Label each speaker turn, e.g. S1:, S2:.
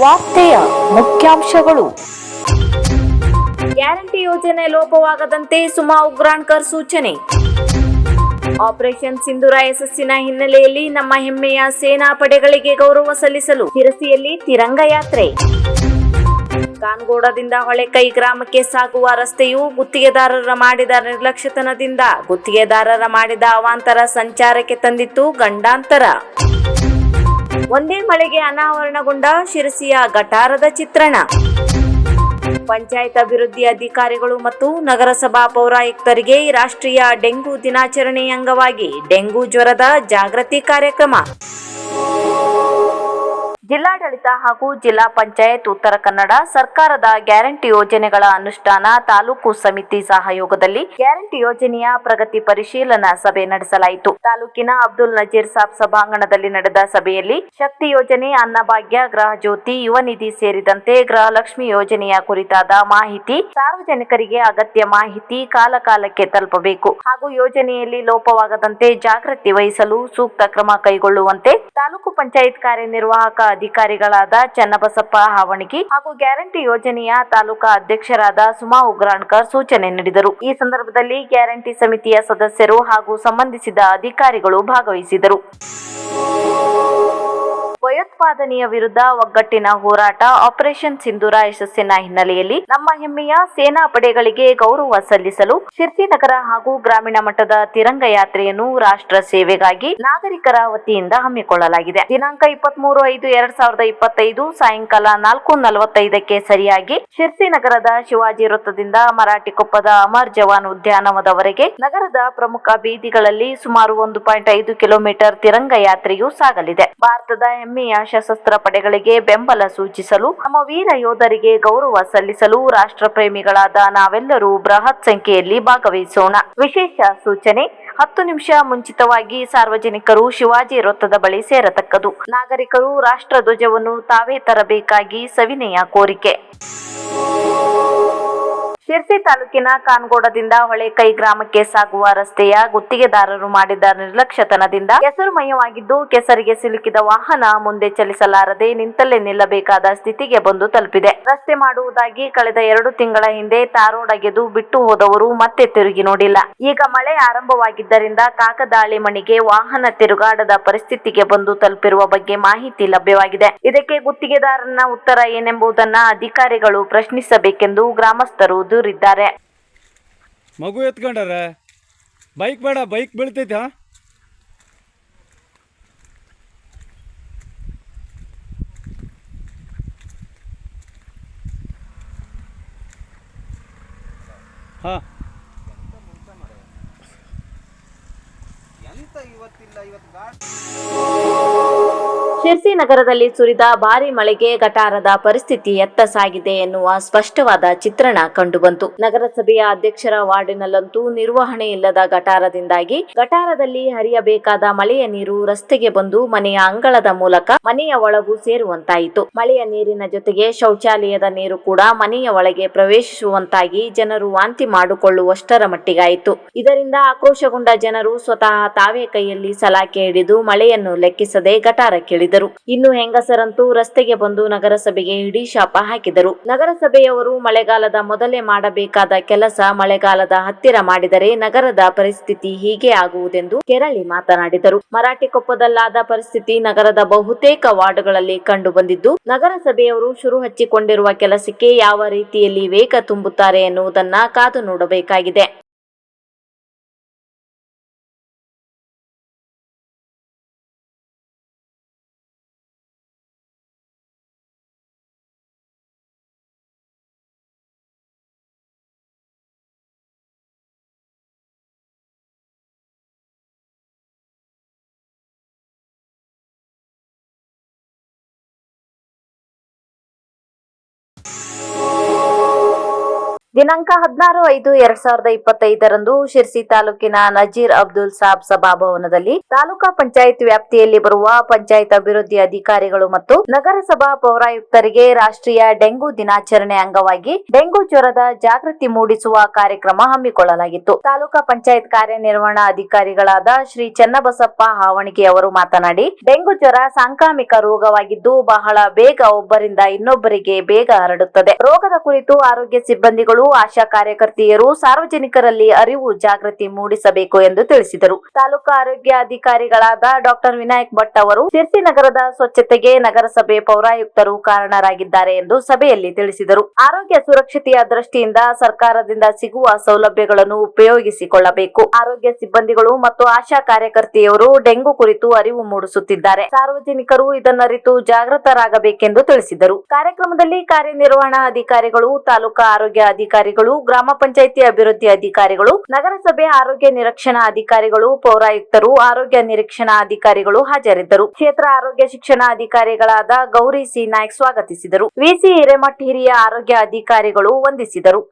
S1: ವಾರ್ತೆಯ ಮುಖ್ಯಾಂಶಗಳು.
S2: ಗ್ಯಾರಂಟಿ ಯೋಜನೆ ಲೋಪವಾಗದಂತೆ ಸುಮಾ ಉಗ್ರಾಣ್ಕರ್ ಸೂಚನೆ. ಆಪರೇಷನ್ ಸಿಂಧೂರ ಯಶಸ್ಸಿನ ಹಿನ್ನೆಲೆಯಲ್ಲಿ ನಮ್ಮ ಹೆಮ್ಮೆಯ ಸೇನಾ ಪಡೆಗಳಿಗೆ ಗೌರವ ಸಲ್ಲಿಸಲು ಶಿರಸಿಯಲ್ಲಿ ತಿರಂಗ ಯಾತ್ರೆ. ಕಾನ್ಗೋಡದಿಂದ ಹೊಳೆಕೈ ಗ್ರಾಮಕ್ಕೆ ಸಾಗುವ ರಸ್ತೆಯು ಗುತ್ತಿಗೆದಾರರ ಮಾಡಿದ ನಿರ್ಲಕ್ಷ್ಯತನದಿಂದ ಗುತ್ತಿಗೆದಾರರ ಮಾಡಿದ ಅವಾಂತರ ಸಂಚಾರಕ್ಕೆ ತಂದಿತ್ತು ಗಂಡಾಂತರ. ಒಂದೇ ಮಳೆಗೆ ಅನಾವರಣಗೊಂಡ ಶಿರಸಿಯ ಗಟಾರದ ಚಿತ್ರಣ. ಪಂಚಾಯತ್ ಅಭಿವೃದ್ಧಿ ಅಧಿಕಾರಿಗಳು ಮತ್ತು ನಗರಸಭಾ ಪೌರಾಯುಕ್ತರಿಗೆ ರಾಷ್ಟ್ರೀಯ ಡೆಂಗು ದಿನಾಚರಣೆ ಅಂಗವಾಗಿ ಡೆಂಗು ಜ್ವರದ ಜಾಗೃತಿ ಕಾರ್ಯಕ್ರಮ. ಜಿಲ್ಲಾಡಳಿತ ಹಾಗೂ ಜಿಲ್ಲಾ ಪಂಚಾಯತ್ ಉತ್ತರ ಕನ್ನಡ ಸರ್ಕಾರದ ಗ್ಯಾರಂಟಿ ಯೋಜನೆಗಳ ಅನುಷ್ಠಾನ ತಾಲೂಕು ಸಮಿತಿ ಸಹಯೋಗದಲ್ಲಿ ಗ್ಯಾರಂಟಿ ಯೋಜನೆಯ ಪ್ರಗತಿ ಪರಿಶೀಲನಾ ಸಭೆ ನಡೆಸಲಾಯಿತು. ತಾಲೂಕಿನ ಅಬ್ದುಲ್ ನಜೀರ್ ಸಾಬ್ ಸಭಾಂಗಣದಲ್ಲಿ ನಡೆದ ಸಭೆಯಲ್ಲಿ ಶಕ್ತಿ ಯೋಜನೆ, ಅನ್ನಭಾಗ್ಯ, ಗೃಹ ಜ್ಯೋತಿ, ಯುವ ನಿಧಿ ಸೇರಿದಂತೆ ಗೃಹಲಕ್ಷ್ಮಿ ಯೋಜನೆಯ ಕುರಿತಾದ ಮಾಹಿತಿ, ಸಾರ್ವಜನಿಕರಿಗೆ ಅಗತ್ಯ ಮಾಹಿತಿ ಕಾಲಕಾಲಕ್ಕೆ ತಲುಪಬೇಕು ಹಾಗೂ ಯೋಜನೆಯಲ್ಲಿ ಲೋಪವಾಗದಂತೆ ಜಾಗೃತಿ ವಹಿಸಲು ಸೂಕ್ತ ಕ್ರಮ ಕೈಗೊಳ್ಳುವಂತೆ ತಾಲೂಕು ಪಂಚಾಯತ್ ಕಾರ್ಯನಿರ್ವಾಹಕ ಅಧಿಕಾರಿಗಳಾದ ಚನ್ನಬಸಪ್ಪ ಹಾವಣಿಗಿ ಹಾಗೂ ಗ್ಯಾರಂಟಿ ಯೋಜನೆಯ ತಾಲೂಕಾ ಅಧ್ಯಕ್ಷರಾದ ಸುಮಾ ಉಗ್ರಾಣ್ಕರ್ ಸೂಚನೆ ನೀಡಿದರು. ಈ ಸಂದರ್ಭದಲ್ಲಿ ಗ್ಯಾರಂಟಿ ಸಮಿತಿಯ ಸದಸ್ಯರು ಹಾಗೂ ಸಂಬಂಧಿಸಿದ ಅಧಿಕಾರಿಗಳು ಭಾಗವಹಿಸಿದರು. ಭಯೋತ್ಪಾದನೆಯ ವಿರುದ್ಧ ಒಗ್ಗಟ್ಟಿನ ಹೋರಾಟ ಆಪರೇಷನ್ ಸಿಂಧೂರ ಯಶಸ್ಸಿನ ಹಿನ್ನೆಲೆಯಲ್ಲಿ ನಮ್ಮ ಹೆಮ್ಮೆಯ ಸೇನಾ ಪಡೆಗಳಿಗೆ ಗೌರವ ಸಲ್ಲಿಸಲು ಶಿರ್ಸಿ ನಗರ ಹಾಗೂ ಗ್ರಾಮೀಣ ಮಟ್ಟದ ತಿರಂಗ ಯಾತ್ರೆಯನ್ನು ರಾಷ್ಟ್ರ ಸೇವೆಗಾಗಿ ನಾಗರಿಕರ ವತಿಯಿಂದ ಹಮ್ಮಿಕೊಳ್ಳಲಾಗಿದೆ. ದಿನಾಂಕ ಇಪ್ಪತ್ಮೂರು ಐದು ಎರಡ್ ಸಾವಿರದ ಇಪ್ಪತ್ತೈದು ಸಾಯಂಕಾಲ ನಾಲ್ಕು ನಲವತ್ತೈದಕ್ಕೆ ಸರಿಯಾಗಿ ಶಿರ್ಸಿ ನಗರದ ಶಿವಾಜಿ ವೃತ್ತದಿಂದ ಮರಾಠಿಕೊಪ್ಪದ ಅಮರ್ ಜವಾನ್ ಉದ್ಯಾನವದವರೆಗೆ ನಗರದ ಪ್ರಮುಖ ಬೀದಿಗಳಲ್ಲಿ ಸುಮಾರು ಒಂದು ಪಾಯಿಂಟ್ ಐದು ಕಿಲೋಮೀಟರ್ ತಿರಂಗ ಯಾತ್ರೆಯು ಸಾಗಲಿದೆ. ಭಾರತದ ಹೆಮ್ಮೆಯ ಸಶಸ್ತ್ರ ಪಡೆಗಳಿಗೆ ಬೆಂಬಲ ಸೂಚಿಸಲು ನಮ್ಮ ವೀರ ಯೋಧರಿಗೆ ಗೌರವ ಸಲ್ಲಿಸಲು ರಾಷ್ಟ್ರ ಪ್ರೇಮಿಗಳಾದ ನಾವೆಲ್ಲರೂ ಬೃಹತ್ ಸಂಖ್ಯೆಯಲ್ಲಿ ಭಾಗವಹಿಸೋಣ. ವಿಶೇಷ ಸೂಚನೆ, ಹತ್ತು ನಿಮಿಷ ಮುಂಚಿತವಾಗಿ ಸಾರ್ವಜನಿಕರು ಶಿವಾಜಿ ವೃತ್ತದ ಬಳಿ ಸೇರತಕ್ಕದು. ನಾಗರಿಕರು ರಾಷ್ಟ್ರ ಧ್ವಜವನ್ನು ತಾವೇ ತರಬೇಕಾಗಿ ಸವಿನಯ ಕೋರಿಕೆ. ಶಿರ್ಸಿ ತಾಲೂಕಿನ ಕಾನ್ಗೋಡದಿಂದ ಹೊಳೆಕೈ ಗ್ರಾಮಕ್ಕೆ ಸಾಗುವ ರಸ್ತೆಯ ಗುತ್ತಿಗೆದಾರರು ಮಾಡಿದ ನಿರ್ಲಕ್ಷ್ಯತನದಿಂದ ಕೆಸರುಮಯವಾಗಿದ್ದು ಕೆಸರಿಗೆ ಸಿಲುಕಿದ ವಾಹನ ಮುಂದೆ ಚಲಿಸಲಾರದೆ ನಿಂತಲ್ಲೇ ನಿಲ್ಲಬೇಕಾದ ಸ್ಥಿತಿಗೆ ಬಂದು ತಲುಪಿದೆ. ರಸ್ತೆ ಮಾಡುವುದಾಗಿ ಕಳೆದ ಎರಡು ತಿಂಗಳ ಹಿಂದೆ ತಾರೋಡಗೆದು ಬಿಟ್ಟು ಹೋದವರು ಮತ್ತೆ ತಿರುಗಿ ನೋಡಿಲ್ಲ. ಈಗ ಮಳೆ ಆರಂಭವಾಗಿದ್ದರಿಂದ ಕಾಕದಾಳಿ ಮಣಿಗೆ ವಾಹನ ತಿರುಗಾಡದ ಪರಿಸ್ಥಿತಿಗೆ ಬಂದು ತಲುಪಿರುವ ಬಗ್ಗೆ ಮಾಹಿತಿ ಲಭ್ಯವಾಗಿದೆ. ಇದಕ್ಕೆ ಗುತ್ತಿಗೆದಾರನ ಉತ್ತರ ಏನೆಂಬುದನ್ನ ಅಧಿಕಾರಿಗಳು ಪ್ರಶ್ನಿಸಬೇಕೆಂದು ಗ್ರಾಮಸ್ಥರು ದೂರಿದ್ದಾರೆ
S3: ಮಗು ಎತ್ಕೊಂಡಾರ? ಬೈಕ್ ಬೇಡ ಬೈಕ್ ಬೀಳ್ತೈತೆ ಹಾ? ಹಾಂ.
S2: ಶಿರ್ಸಿ ನಗರದಲ್ಲಿ ಸುರಿದ ಭಾರಿ ಮಳೆಗೆ ಗಟಾರದ ಪರಿಸ್ಥಿತಿ ಎತ್ತ ಸಾಗಿದೆ ಎನ್ನುವ ಸ್ಪಷ್ಟವಾದ ಚಿತ್ರಣ ಕಂಡುಬಂತು. ನಗರಸಭೆಯ ಅಧ್ಯಕ್ಷರ ವಾರ್ಡಿನಲ್ಲಂತೂ ನಿರ್ವಹಣೆ ಇಲ್ಲದ ಗಟಾರದಿಂದಾಗಿ ಗಟಾರದಲ್ಲಿ ಹರಿಯಬೇಕಾದ ಮಳೆಯ ನೀರು ರಸ್ತೆಗೆ ಬಂದು ಮನೆಯ ಅಂಗಳದ ಮೂಲಕ ಮನೆಯ ಒಳಗೂ ಸೇರುವಂತಾಯಿತು. ಮಳೆಯ ನೀರಿನ ಜೊತೆಗೆ ಶೌಚಾಲಯದ ನೀರು ಕೂಡ ಮನೆಯ ಒಳಗೆ ಪ್ರವೇಶಿಸುವಂತಾಗಿ ಜನರು ವಾಂತಿ ಮಾಡಿಕೊಳ್ಳುವಷ್ಟರ ಮಟ್ಟಿಗಾಯಿತು. ಇದರಿಂದ ಆಕ್ರೋಶಗೊಂಡ ಜನರು ಸ್ವತಃ ತಾವೇ ಕೈಯಲ್ಲಿ ಸಲಾಕೆ ಹಿಡಿದು ಮಳೆಯನ್ನು ಲೆಕ್ಕಿಸದೆ ಗಟಾರ ಕೇಳಿದರು ಇನ್ನು ಹೆಂಗಸರಂತೂ ರಸ್ತೆಗೆ ಬಂದು ನಗರಸಭೆಗೆ ಇಡೀ ಶಾಪ ಹಾಕಿದರು ನಗರಸಭೆಯವರು ಮಳೆಗಾಲದ ಮೊದಲೇ ಮಾಡಬೇಕಾದ ಕೆಲಸ ಮಳೆಗಾಲದ ಹತ್ತಿರ ಮಾಡಿದರೆ ನಗರದ ಪರಿಸ್ಥಿತಿ ಹೀಗೆ ಆಗುವುದೆಂದು ಕೆರಳಿ ಮಾತನಾಡಿದರು. ಮರಾಠಿಕೊಪ್ಪದಲ್ಲಾದ ಪರಿಸ್ಥಿತಿ ನಗರದ ಬಹುತೇಕ ವಾರ್ಡ್ಗಳಲ್ಲಿ ಕಂಡು ಬಂದಿದ್ದು ನಗರಸಭೆಯವರು ಶುರು ಹಚ್ಚಿಕೊಂಡಿರುವ ಕೆಲಸಕ್ಕೆ ಯಾವ ರೀತಿಯಲ್ಲಿ ವೇಗ ತುಂಬುತ್ತಾರೆ ಎನ್ನುವುದನ್ನ ಕಾದು ನೋಡಬೇಕಾಗಿದೆ. ದಿನಾಂಕ ಹದಿನಾರು ಐದು ಎರಡ್ ಸಾವಿರದ ಇಪ್ಪತ್ತೈದರಂದು ಶಿರ್ಸಿ ತಾಲೂಕಿನ ನಜೀರ್ ಅಬ್ದುಲ್ ಸಾಬ್ ಸಭಾಭವನದಲ್ಲಿ ತಾಲೂಕಾ ಪಂಚಾಯತ್ ವ್ಯಾಪ್ತಿಯಲ್ಲಿ ಬರುವ ಪಂಚಾಯತ್ ಅಭಿವೃದ್ಧಿ ಅಧಿಕಾರಿಗಳು ಮತ್ತು ನಗರಸಭಾ ಪೌರಾಯುಕ್ತರಿಗೆ ರಾಷ್ಟ್ರೀಯ ಡೆಂಗು ದಿನಾಚರಣೆ ಅಂಗವಾಗಿ ಡೆಂಗು ಜ್ವರದ ಜಾಗೃತಿ ಮೂಡಿಸುವ ಕಾರ್ಯಕ್ರಮ ಹಮ್ಮಿಕೊಳ್ಳಲಾಗಿತ್ತು. ತಾಲೂಕಾ ಪಂಚಾಯತ್ ಕಾರ್ಯನಿರ್ವಹಣಾ ಅಧಿಕಾರಿಗಳಾದ ಶ್ರೀ ಚನ್ನಬಸಪ್ಪ ಹಾವಣಿಗೆ ಅವರು ಮಾತನಾಡಿ, ಡೆಂಗು ಜ್ವರ ಸಾಂಕ್ರಾಮಿಕ ರೋಗವಾಗಿದ್ದು ಬಹಳ ಬೇಗ ಒಬ್ಬರಿಂದ ಇನ್ನೊಬ್ಬರಿಗೆ ಬೇಗ ಹರಡುತ್ತದೆ. ರೋಗದ ಕುರಿತು ಆರೋಗ್ಯ ಸಿಬ್ಬಂದಿಗಳು ಆಶಾ ಕಾರ್ಯಕರ್ತೆಯರು ಸಾರ್ವಜನಿಕರಲ್ಲಿ ಅರಿವು, ಜಾಗೃತಿ ಮೂಡಿಸಬೇಕು ಎಂದು ತಿಳಿಸಿದರು. ತಾಲೂಕು ಆರೋಗ್ಯ ಅಧಿಕಾರಿಗಳಾದ ಡಾಕ್ಟರ್ ವಿನಾಯಕ್ ಭಟ್ ಅವರು ಸಿರ್ಸಿ ನಗರದ ಸ್ವಚ್ಛತೆಗೆ ನಗರಸಭೆ ಪೌರಾಯುಕ್ತರು ಕಾರಣರಾಗಿದ್ದಾರೆ ಎಂದು ಸಭೆಯಲ್ಲಿ ತಿಳಿಸಿದರು. ಆರೋಗ್ಯ ಸುರಕ್ಷತೆಯ ದೃಷ್ಟಿಯಿಂದ ಸರ್ಕಾರದಿಂದ ಸಿಗುವ ಸೌಲಭ್ಯಗಳನ್ನು ಉಪಯೋಗಿಸಿಕೊಳ್ಳಬೇಕು. ಆರೋಗ್ಯ ಸಿಬ್ಬಂದಿಗಳು ಮತ್ತು ಆಶಾ ಕಾರ್ಯಕರ್ತೆಯರು ಡೆಂಗು ಕುರಿತು ಅರಿವು ಮೂಡಿಸುತ್ತಿದ್ದಾರೆ. ಸಾರ್ವಜನಿಕರು ಇದನ್ನರಿತು ಜಾಗೃತರಾಗಬೇಕೆಂದು ತಿಳಿಸಿದರು. ಕಾರ್ಯಕ್ರಮದಲ್ಲಿ ಕಾರ್ಯನಿರ್ವಹಣಾ ಅಧಿಕಾರಿಗಳು ತಾಲೂಕಾ ಆರೋಗ್ಯ ಅಧಿಕಾರಿಗಳು, ಗ್ರಾಮ ಪಂಚಾಯಿತಿ ಅಭಿವೃದ್ಧಿ ಅಧಿಕಾರಿಗಳು, ನಗರಸಭೆ ಆರೋಗ್ಯ ನಿರೀಕ್ಷಣಾ ಅಧಿಕಾರಿಗಳು, ಪೌರಾಯುಕ್ತರು, ಆರೋಗ್ಯ ನಿರೀಕ್ಷಣಾ ಅಧಿಕಾರಿಗಳು ಹಾಜರಿದ್ದರು. ಕ್ಷೇತ್ರ ಆರೋಗ್ಯ ಶಿಕ್ಷಣ ಅಧಿಕಾರಿಗಳಾದ ಗೌರಿ ಸಿ ನಾಯ್ಕ್ ಸ್ವಾಗತಿಸಿದರು. ವಿಸಿ ಹಿರೇಮಠ್ ಹಿರಿಯ ಆರೋಗ್ಯ ಅಧಿಕಾರಿಗಳು ವಂದಿಸಿದರು.